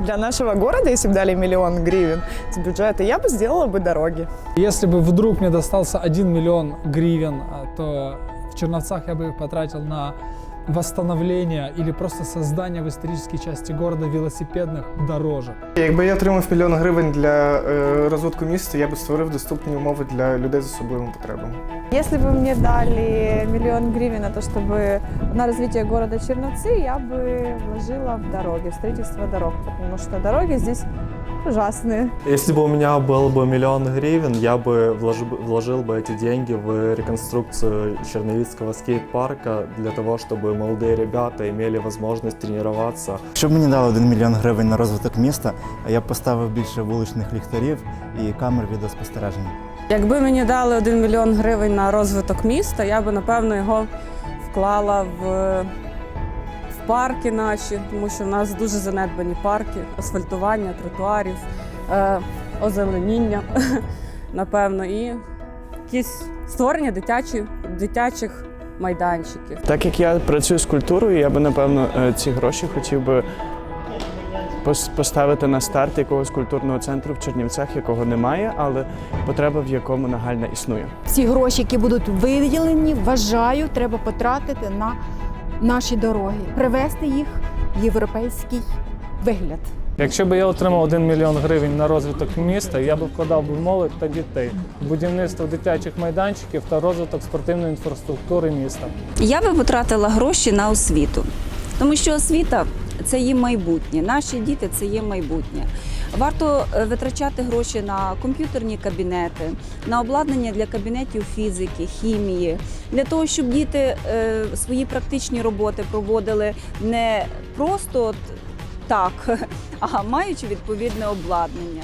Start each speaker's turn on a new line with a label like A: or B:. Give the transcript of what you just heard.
A: Для нашего города, если бы дали миллион гривен с бюджета, я бы сделала бы дороги.
B: Если бы вдруг мне достался 1 миллион гривен, а, то в Черновцах я бы их потратил на восстановление или просто создание в исторической части города велосипедных дорожек.
C: Якби я отримав мільйон гривень для е, розвитку міста, я би створив доступні умови для людей з особливими потребами.
D: Если бы мне дали миллион гривен на то, чтобы на развитие города Черновцы, я бы вложила в дороги, в строительство дорог, потому что дороги здесь ужасные.
E: Если бы у меня был бы миллион гривен, я бы вложил, бы- вложил бы эти деньги в реконструкцию Черновицкого скейт-парка для того, чтобы молодые ребята имели возможность тренироваться.
F: Щоб мені дали 1 мільйон гривень на розвиток міста, я б поставив більше вуличних ліхтарів і камер відеоспостереження.
G: Якби мені дали 1 мільйон гривень на розвиток міста, я би напевно його вклала в, в парки наші, тому що в нас дуже занедбані парки, асфальтування, тротуарів, е, озеленіння, напевно, і якісь створення дитячі, дитячих майданчиків.
H: Так як я працюю з культурою, я би напевно е, ці гроші хотів би пос- поставити на старт якогось культурного центру в Чернівцях, якого немає, але потреба в якому нагальна існує.
I: Ці гроші, які будуть виділені, вважаю, треба потратити на наші дороги, привести їх в європейський вигляд.
B: Якщо б я отримав 1 мільйон гривень на розвиток міста, я б вкладав би молодь та дітей, будівництво дитячих майданчиків та розвиток спортивної інфраструктури міста.
J: Я би потратила гроші на освіту, тому що освіта це є майбутнє. Наші діти це є майбутнє. Варто е, витрачати гроші на комп'ютерні кабінети, на обладнання для кабінетів фізики, хімії, для того, щоб діти е, свої практичні роботи проводили не просто так, а маючи відповідне обладнання.